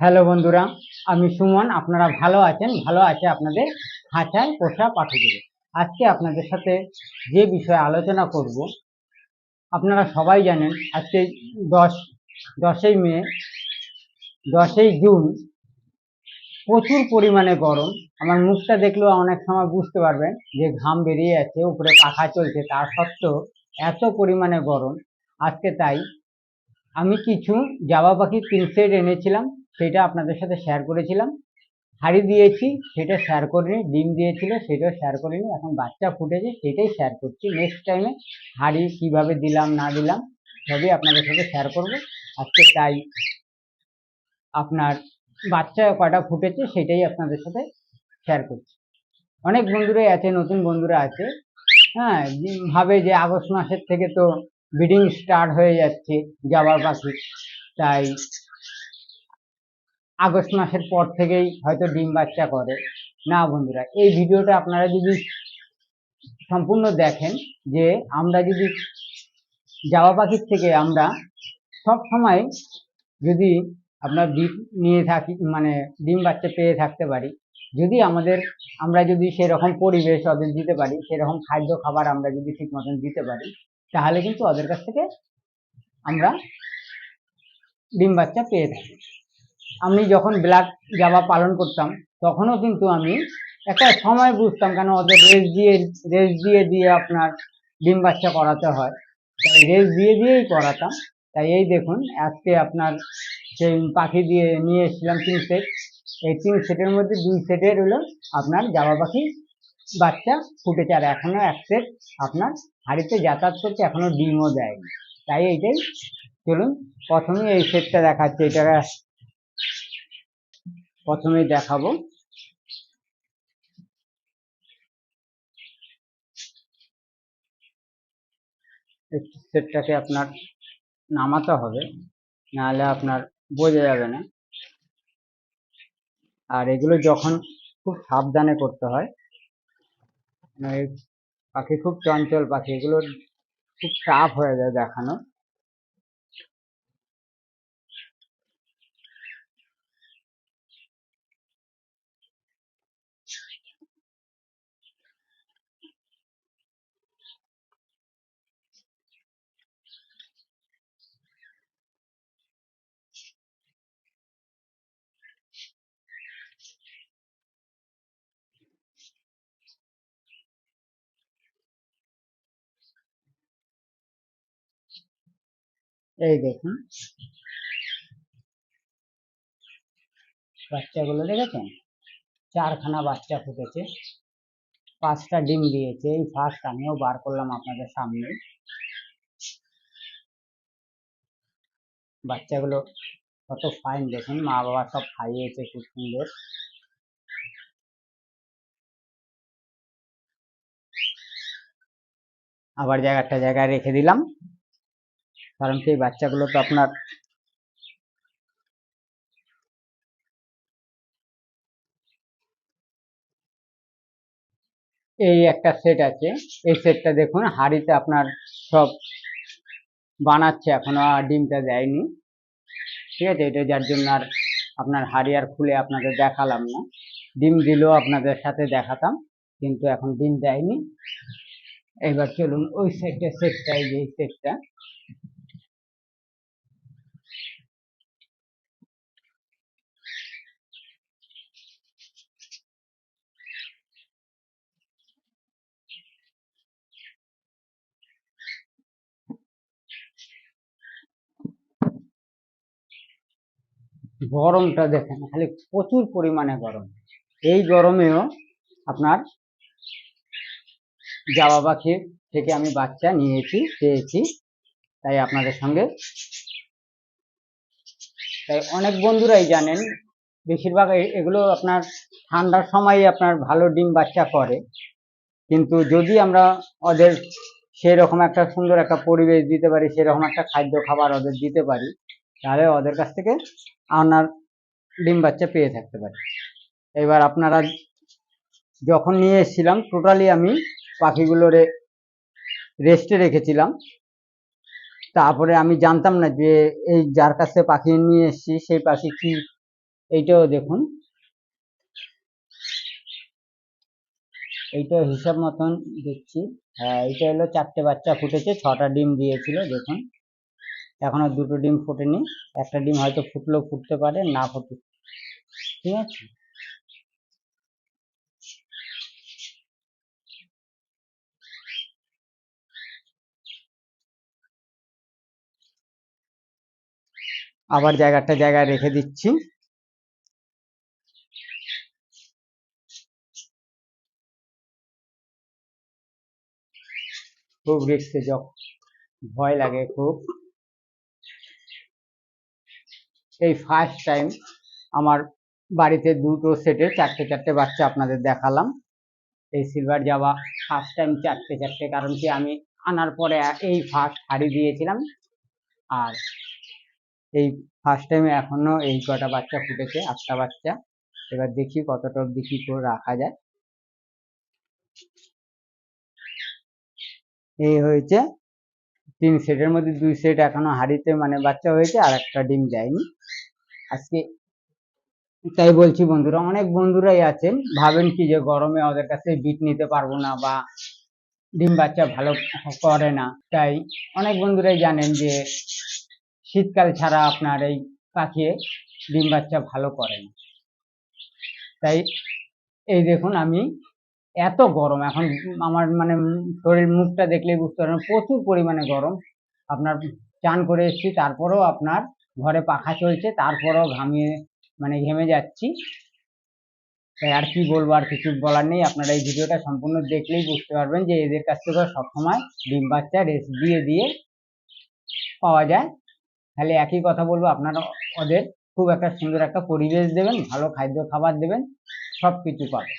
Hello বন্ধুরা, আমি সুমন, আপনারা ভালো আছেন? ভালো আছে আপনাদের? খাঁচায় পোষা পাখিগুলো আজকে আপনাদের সাথে যে বিষয়ে আলোচনা করব, আপনারা সবাই জানেন, আজকে দশ, দশই মে, দশই জুন, প্রচুর পরিমাণে গরম। আমার মুখটা দেখলেও অনেক সময় বুঝতে পারবেন যে ঘাম বেরিয়ে আছে উপরে পাখা চলছে। তার সত্ত্বেও এত পরিমাণে গরম। আজকে তাই আমি কিছু জাবা পাখি সেট এনেছিলাম, সেটা আপনাদের সাথে শেয়ার করেছিলাম। হাড়ি দিয়েছি, সেটা শেয়ার করিনি, ডিম দিয়েছিল, সেটাও শেয়ার করিনি। এখন বাচ্চা ফুটেছে, সেটাই শেয়ার করছি। নেক্সট টাইমে হাড়ি কীভাবে দিলাম, না দিলাম, সবই আপনাদের সাথে শেয়ার করব। আজকে তাই আপনার বাচ্চা কটা ফুটেছে, সেটাই আপনাদের সাথে শেয়ার করছি। অনেক বন্ধুরাই আছে, নতুন বন্ধুরা আছে। হ্যাঁ ভাবে যে আগস্ট মাসের থেকে তো ব্রিডিং স্টার্ট হয়ে যাচ্ছে যাবার পাখি তাই আগস্ট মাসের পর থেকেই হয়তো ডিম বাচ্চা করে। না বন্ধুরা, এই ভিডিওটা আপনারা যদি সম্পূর্ণ দেখেন যে আমরা যদি জাবা পাখির থেকে আমরা সব সময় যদি আপনার ডিম নিয়ে থাকি মানে ডিম বাচ্চা পেয়ে থাকতে পারি, যদি আমাদের, আমরা যদি সেরকম পরিবেশ ওদের দিতে পারি, সেরকম খাদ্য খাবার আমরা যদি ঠিক মতন দিতে পারি তাহলে কিন্তু ওদের কাছ থেকে আমরা ডিম বাচ্চা পেয়ে থাকি। আমি যখন ব্ল্যাক জাবা পালন করতাম, তখনও কিন্তু আমি একটা সময় বুঝতাম কেন ওদের রেস দিয়ে রেস দিয়ে দিয়ে আপনার ডিম বাচ্চা করাতে হয়। তাই রেস দিয়ে, দিয়েই করাতাম। তাই এই দেখুন, আজকে আপনার সেই পাখি দিয়ে নিয়ে এসেছিলাম তিন সেট। এই তিন সেটের মধ্যে দুই সেটের হলো আপনার জাবা পাখি বাচ্চা ফুটেছে। আর এখনও এক সেট আপনার হাড়িতে যাতায়াত করছে, এখনও ডিমও দেয়নি। তাই এইটাই চলুন প্রথমে এই সেটটা দেখাচ্ছে। এটা প্রথমেই দেখাবো। সেটটাকে আপনার নামাতে হবে, নাহলে আপনার বোঝা যাবে না। আর এগুলো যখন খুব সাবধানে করতে হয় পাখি খুব চঞ্চল পাখি এগুলো খুব টাফ হয়ে যায় দেখানো। এই দেখুন। বাচ্চাগুলো দেখেছেন? চারখানা বাচ্চা ফুটেছে। পাঁচটা ডিম দিয়েছে। এই ফার্স্ট আমিও বার করলাম আপনাদের সামনে। বাচ্চাগুলো কত ফাইন দেখুন। মা বাবা সব খাইয়েছে খুব সুন্দর। আবার জায়গা একটা জায়গায় রেখে দিলাম। কারণ সেই বাচ্চাগুলো তো আপনার এই একটা সেট আছে। এই সেটটা দেখুন, হাড়িতে আপনার সব বানাচ্ছে এখনও, আর ডিমটা দেয়নি। ঠিক আছে, এটা যার জন্য আর আপনার হাড়ি আর খুলে আপনাদের দেখালাম না। ডিম দিলেও আপনাদের সাথে দেখাতাম, কিন্তু এখন ডিম দেয়নি। এবার চলুন, ওই সেটটা সেটটাই যে সেটটা গরমটা দেখেন, খালি প্রচুর পরিমাণে গরম। এই গরমেও আপনার জাবা পাখির থেকে আমি বাচ্চা নিয়েছি পেয়েছি তাই আপনাদের সঙ্গে তাই অনেক বন্ধুরাই জানেন, বেশিরভাগ এগুলো আপনার ঠান্ডার সময় আপনার ভালো ডিম বাচ্চা করে। কিন্তু যদি আমরা ওদের সেরকম একটা সুন্দর একটা পরিবেশ দিতে পারি, সেরকম একটা খাদ্য খাবার ওদের দিতে পারি তাহলে ওদের কাছ থেকে আপনার ডিম বাচ্চা পেয়ে থাকতে পারি। এবার আপনারা যখন নিয়ে এসেছিলাম টোটালি আমি পাখিগুলোরে রেস্টে রেখেছিলাম। তারপরে আমি জানতাম না যে এই যার কাছে পাখি নিয়ে এসেছি, সেই পাখি কি? এইটাও দেখুন। এইটা হিসাব মতন দেখছি। হ্যাঁ এইটা হলো চারটে বাচ্চা ফুটেছে, ছটা ডিম দিয়েছিল, দেখুন। এখনও দুটো ডিম ফোটেনি। একটা ডিম হয়তো ফুটলেও ফুটতে পারে, না ফুটে ঠিক আছে? আবার জায়গাটা জায়গায় রেখে দিচ্ছি। খুব রিক্সে যখন ভয় লাগে খুব। এই ফার্স্ট টাইম আমার বাড়িতে দুটো সেটের চারটে চারটে বাচ্চা আপনাদের দেখালাম। এই সিলভার জাবা ফার্স্ট টাইম চারটে চারটে, কারণ কি আমি আনার পরে এই ফার্স্ট হাড়ি দিয়েছিলাম। আর এই ফার্স্ট টাইমে এখনও এই কটা বাচ্চা ফুটেছে, আটটা বাচ্চা। এবার দেখি কতটা অব্দি কি করে রাখা যায়। এই হয়েছে তিন সেটের মধ্যে দুই সেট এখনও হাড়িতে মানে বাচ্চা হয়েছে, আর একটা ডিম যায়নি। আজকে তাই বলছি বন্ধুরা, অনেক বন্ধুরাই আছেন, ভাবেন কি যে গরমে ওদের কাছে বিট নিতে পারব না বা ডিম বাচ্চা ভালো করে না। তাই অনেক বন্ধুরাই জানেন যে শীতকাল ছাড়া আপনার এই পাখি ডিম বাচ্চা ভালো করে না। তাই এই দেখুন আমি এত গরম এখন আমার মানে শরীর মুখটা দেখলেই বুঝতে পারবেন, প্রচুর পরিমাণে গরম। আপনার চান করে এসেছি, তারপরেও আপনার ঘরে পাখা চলছে, তারপরেও ঘামিয়ে মানে ঘেমে যাচ্ছি। তাই আর কি বলব, আর কিছু বলার নেই। আপনারা এই ভিডিওটা সম্পূর্ণ দেখলেই বুঝতে পারবেন যে এদের কাছ থেকে সবসময় ডিম বাচ্চা রেস্ট দিয়ে দিয়ে পাওয়া যায়। তাহলে একই কথা বলব, আপনারা ওদের খুব একটা সুন্দর একটা পরিবেশ দেবেন, ভালো খাদ্য খাবার দেবেন সব কিছু পাবেন।